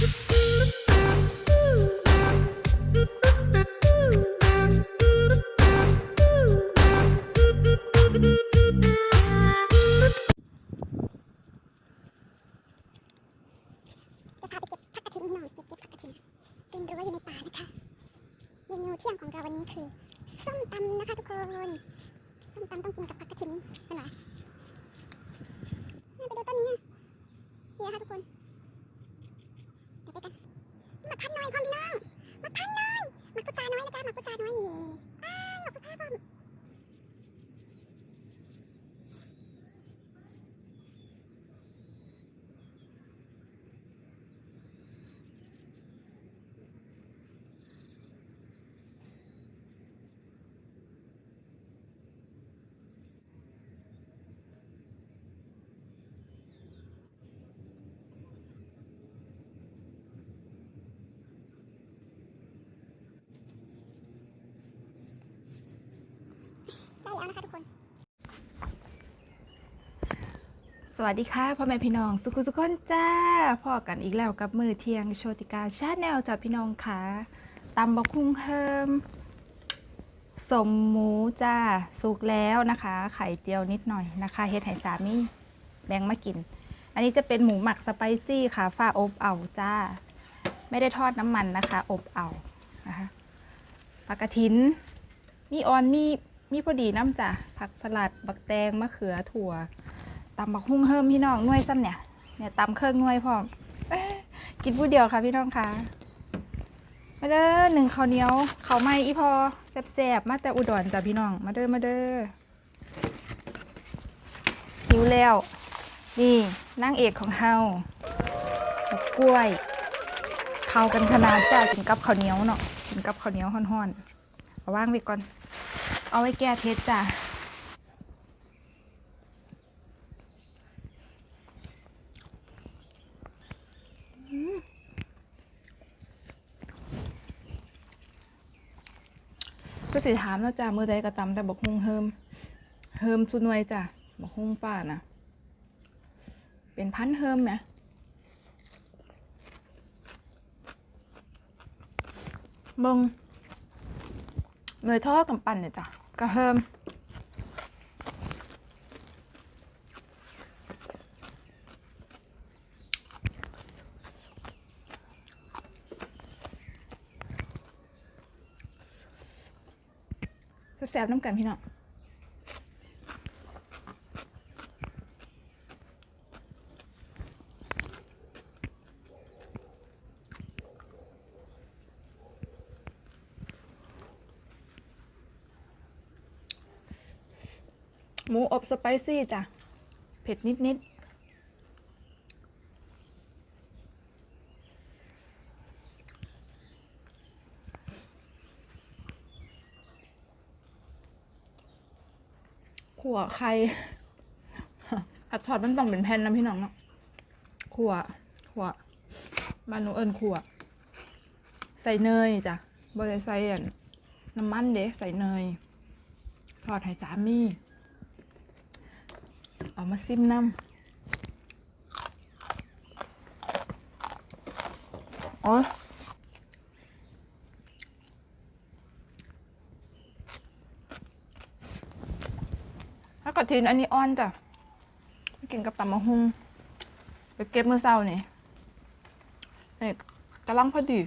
Oops. Bye. นะคะทุกคน สวัสดีค่ะพ่อแม่พี่น้องสุขุสุขคนจ้าพ่อกันอีกแล้วกับมือเที่ยงโชติกาชาแนลจ้าพี่น้องค่ะตำบักคุ้งเฮิมสมหมูจ้าสุกแล้วนะคะ ไข่เจียวนิดหน่อยนะคะเฮ็ดให้สามีแบ่งมากิน อันนี้จะเป็นหมูหมักสไปซี่ค่ะฝ้าอบเอาจ้า ไม่ได้ทอดน้ำมันนะคะ อบเอานะคะปลากระถิน มีออนมี มีพอดีน้ำจ้ะผักสลัด บักแตงมะเขือถั่วตำบักหุ่งเฮิมพี่น้องน่วยซ้ำเนี่ยเนี่ยตำเครื่องน่วยพร้อมกินผู้เดียวค่ะพี่น้องค่ะมาเด้อหนึ่งข้าวเหนียวข้าวไม้อีพอแซ่บๆมาแต่อุดรจ้ะพี่น้อง มาเด้อมาเด้อหิวแล้ว นี่นางเอกของเฮาดอกกล้วยเข้ากันขนาดจ้ากินกับข้าวเหนียวเนาะกินกับข้าวเหนียวห่อนๆเอาว่างไว้ก่อน เอาไว้แก้เผ็ดจ้ะก็สิถามแล้วจ้ะมือใดก็ตำแต่บอกฮุงเฮิม เฮิมสุนวยจ้ะบอกฮุงป้านะเป็นพันเฮิมไหมเบิงเนยทอดกำปั่นเนี่ยจ้ะ กระเฮิมแซ่บๆน้ำกันพี่น้อง หมูอบสไปซี่จ้ะ เผ็ดนิดๆขั่วไข่ผัดทอดมันต้องเป็นแผ่นนะพี่น้องเนาะขั่วขั่วบ้านหนูเอิญขั่วใส่เนยจ้ะบริใส่นน้ำมันเด็กใส่เนย ทอดให้สามี เอามาซิมน้ำโอ้ยถ้ากระถินอันนี้อ่อนจ้ะไปกินกับตำมะฮุงไปเก็บเมื่อเช้านี่นี่กำลังพอดี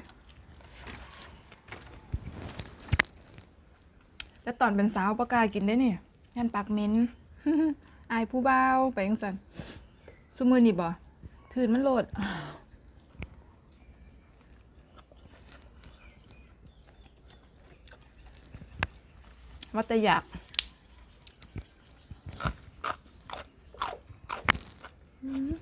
แต่ตอนเป็นสาวประกากินได้เนี่ยันปากเม็น อายผู้เบาไปยังสันสุมือนี่บ่ถืนมันโหลดว่าแต่อยากอืม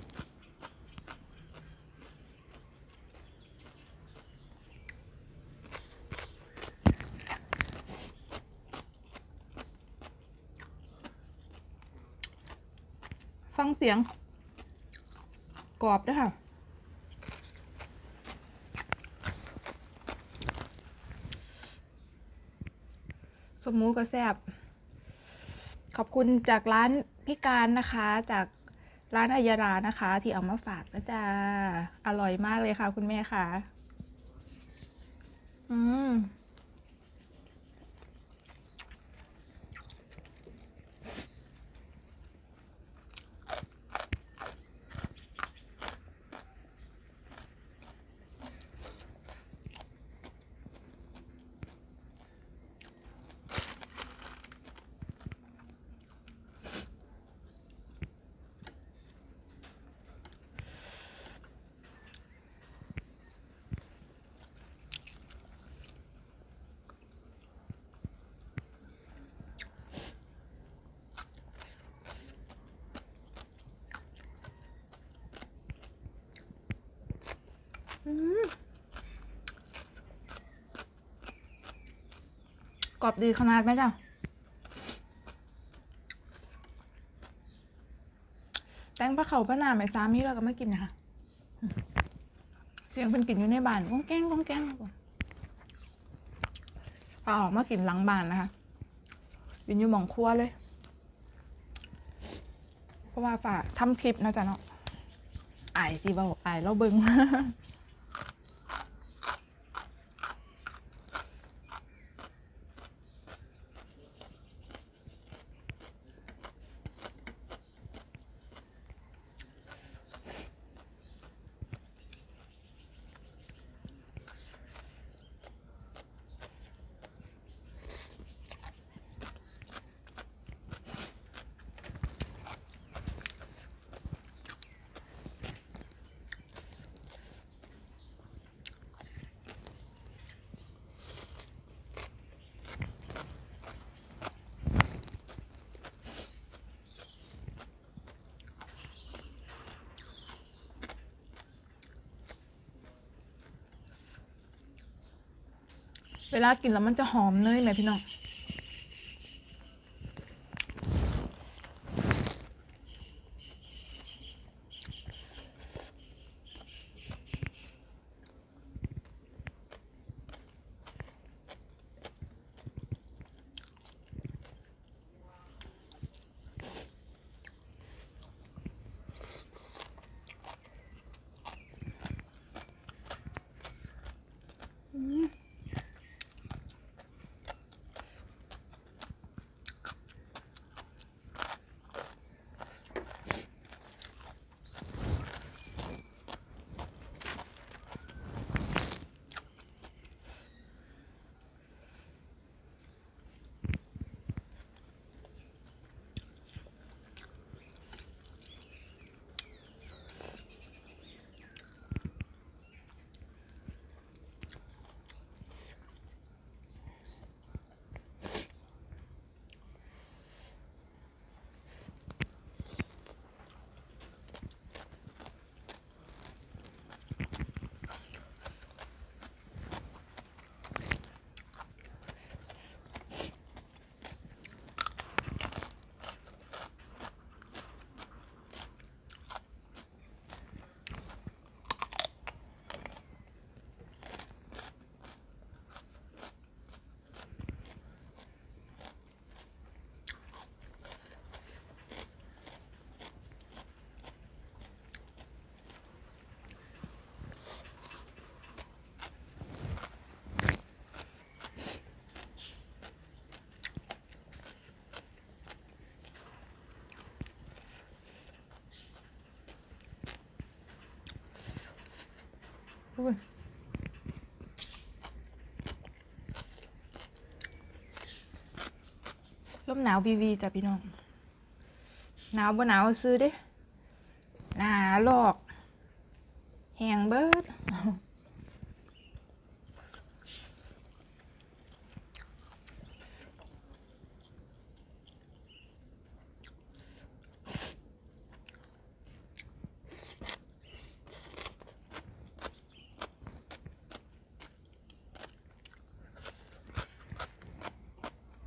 ฟังเสียง กรอบด้วยค่ะสมูก็แซบขอบคุณจากร้านพี่การนะคะ จากร้านอายรานะคะ ที่เอามาฝากนะจ๊ะอร่อยมากเลยค่ะ คุณแม่ค่ะ อืม กรอบดีขนาดไหมจ๊ะแป้งปลาเขาปลาหนาไหมซ้ามีเราก็ไม่กินนะคะเสียงเป็นกลิ่นอยู่ในบ้านก้องแก้งก้องแก้งพาออกมากินหลังบ้านนะคะวินอยู่หมองครัวเลย เพราะว่าฝากทำคลิปนะจ๊ะเนาะอายสิเบาอายเราเบิง เวลากินแล้วมันจะหอมเนยไหมพี่น้อง ลมหนาววีวีจ้ะพี่น้องหนาวบ่หนาวซื้อเด้หนาลอก แหงเบิด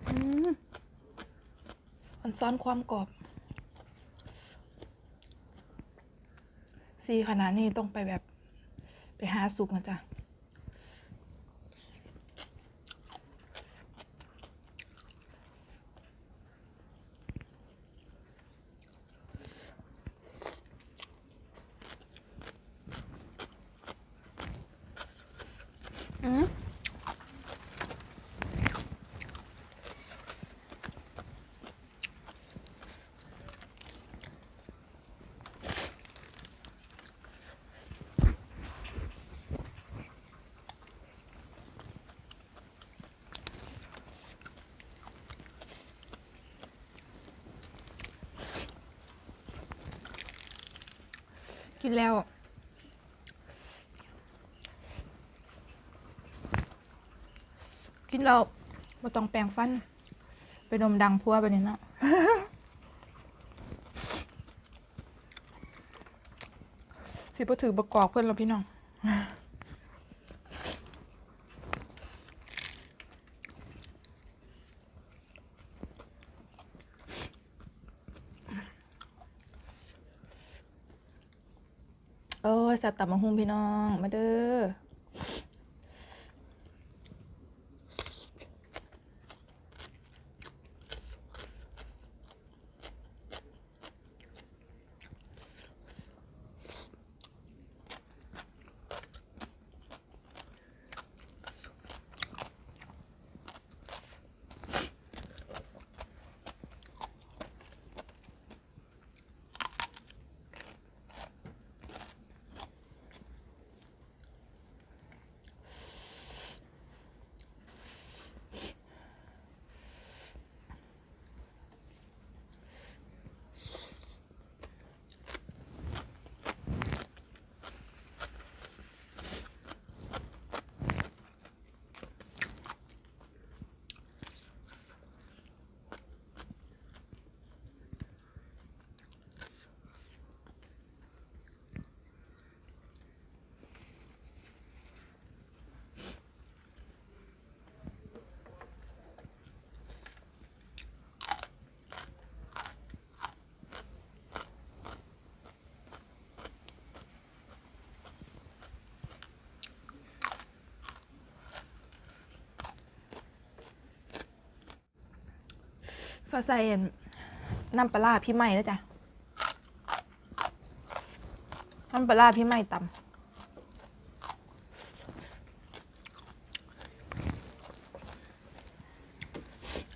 อืมมัน ซ้อนความกรอบซีขนาดนี้ต้องไปแบบไปหาสุกนะจ๊ะ กินแล้วกินแล้วมาต้องแปรงฟัน ไปนมดังพัวไปเนี่เนาะสิบ่ถือประกอบเพื่อนเราพี่น้อง แซ่บตับมะฮุงพี่น้อง มาเด้อ ฟ้าใส่อันน้ำปลาพี่ใหม่แล้วจ้ะน้ำปลาพี่ใหม่ตำ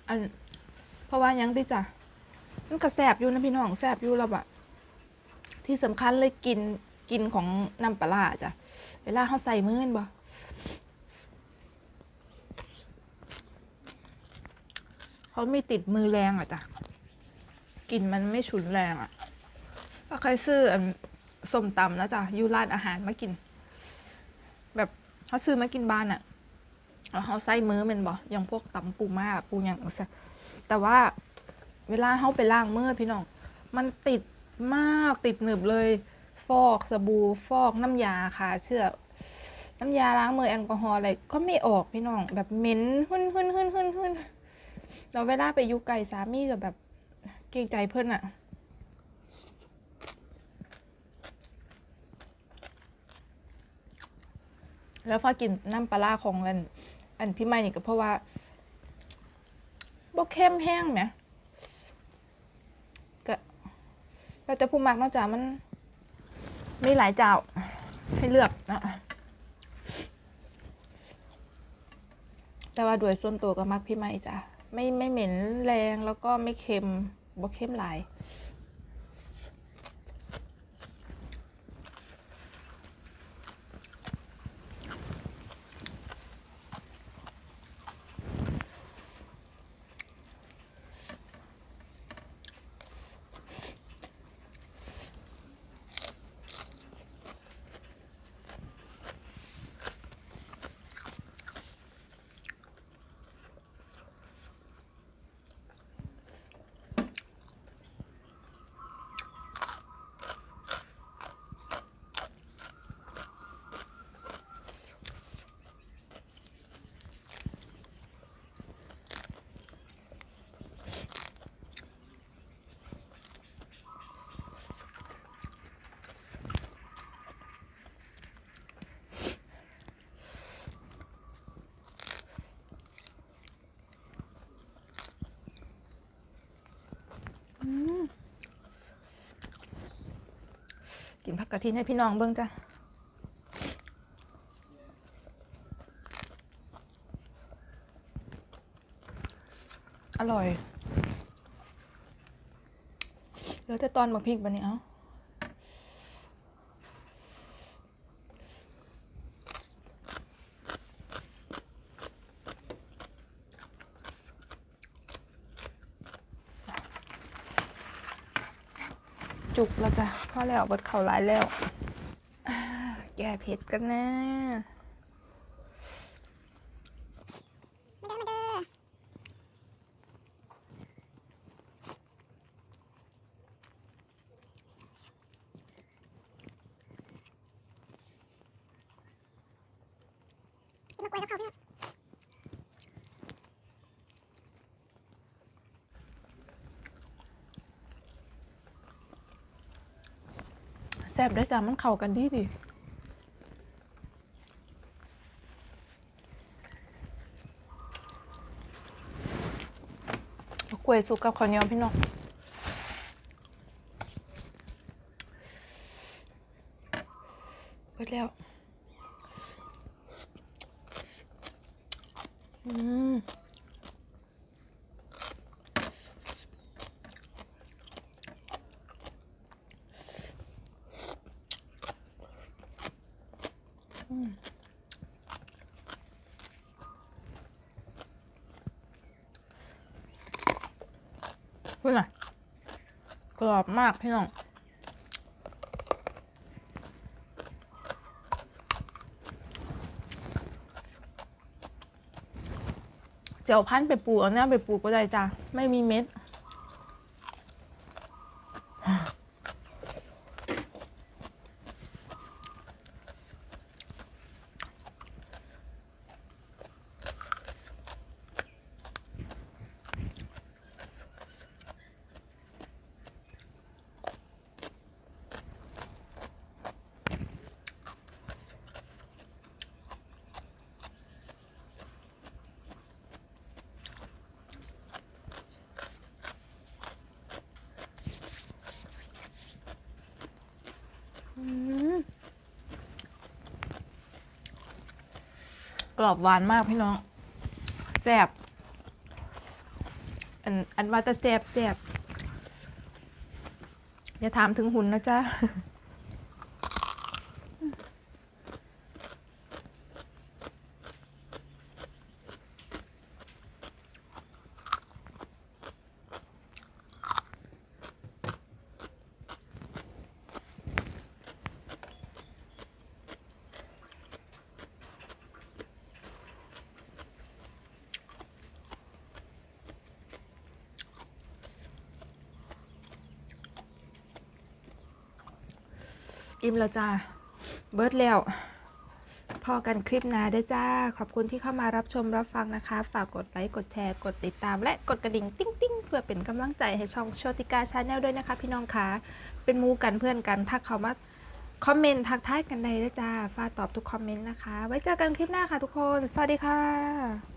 อันเพราะว่ายังติจ้ะมันก็แสบอยู่นะพี่น้องแสบอยู่แล้วอะที่สำคัญเลยกินกินของน้ำปลาจ้ะเวลาเขาใส่มือนบ่ เขาไม่ติดมือแรงอะจ้ะกลิ่นมันไม่ฉุนแรงอะถ้าใครซื้อส้มตำนะจ๊ะยูร้านอาหารมากิน แบบเขาซื้อมากินบ้านอะแล้วเขาใส่มือมันบ่อย่างพวกตำปูม่าปูอย่างซะแต่ว่าเวลาเขาไปล้างมือพี่น้อง มันติดมากติดหนึบเลย ฟอกสบู่ฟอกน้ำยาค่ะเชื่อน้ำยาล้างมือแอลกอฮอล์อะไรก็ไม่ออกพี่น้อง แบบเหม็นหึ่นหึ่นหึ่นหึ่นหึ่น เราเวลาไปอยุไก่สามีกับแบบเกรงใจเพื่อนอะแล้วพอกินน้ำปลาของอัน อันพี่ไม่นี่ก็เพราะว่าบ่เข้มแห้งไหมก็แล้วแต่ผู้มักนอกจากมันมีหลายเจ้าให้เลือกนะแต่ว่าโดยส่วนตัวก็มักพี่ไม่จ้ะ ไม่ไม่เหม็นแรงแล้วก็ไม่เค็มบ่เค็มหลาย กินผักกะทิให้พี่น้องเบิ้งจ้ะอร่อยเหลือแต่ตอนบักพริกบันนี้เอ้า แล้วจ้ะพอแล้วเบิดเข่าหลายแล้ว แก้เผ็ดกันนะมาเด้อมาเด้อกินมะกรูดกับเขาพี่น้อง แซ่ บได้จ้ะมันเข้ากันดีดิกล้วยสุกกับข้าวเหนียวพี่น้องไปแล้ว อืม พูดหน่อยก รอบมากพี่น้องเสี่ยวพันไปปลูกเอาเนี่ยไปปลูกก็ได้จ้ะไม่มีเม็ด กรอบหวานมากพี่น้องแซ่บอันอันว่าจะแซ่บแซ่บอย่าถามถึงหุ่นนะจ๊ะ อิ่มแล้วจ้าเบิร์ดแล้วพอกันคลิปหน้าได้จ้า ขอบคุณที่เข้ามารับชมรับฟังนะคะ ฝากกดไลค์ กดแชร์ กดติดตาม และกดกระดิ่งติ้งติ้งเพื่อเป็นกำลังใจให้ช่องโชติกาชาแนลด้วยนะคะ พี่น้องคะเป็นมูกันเพื่อนกันถ้าเขามาคอมเมนต์ทักทายกันได้จ้า ฟ้าตอบทุกคอมเมนต์นะคะ ไว้เจอกันคลิปหน้าค่ะทุกคน สวัสดีค่ะ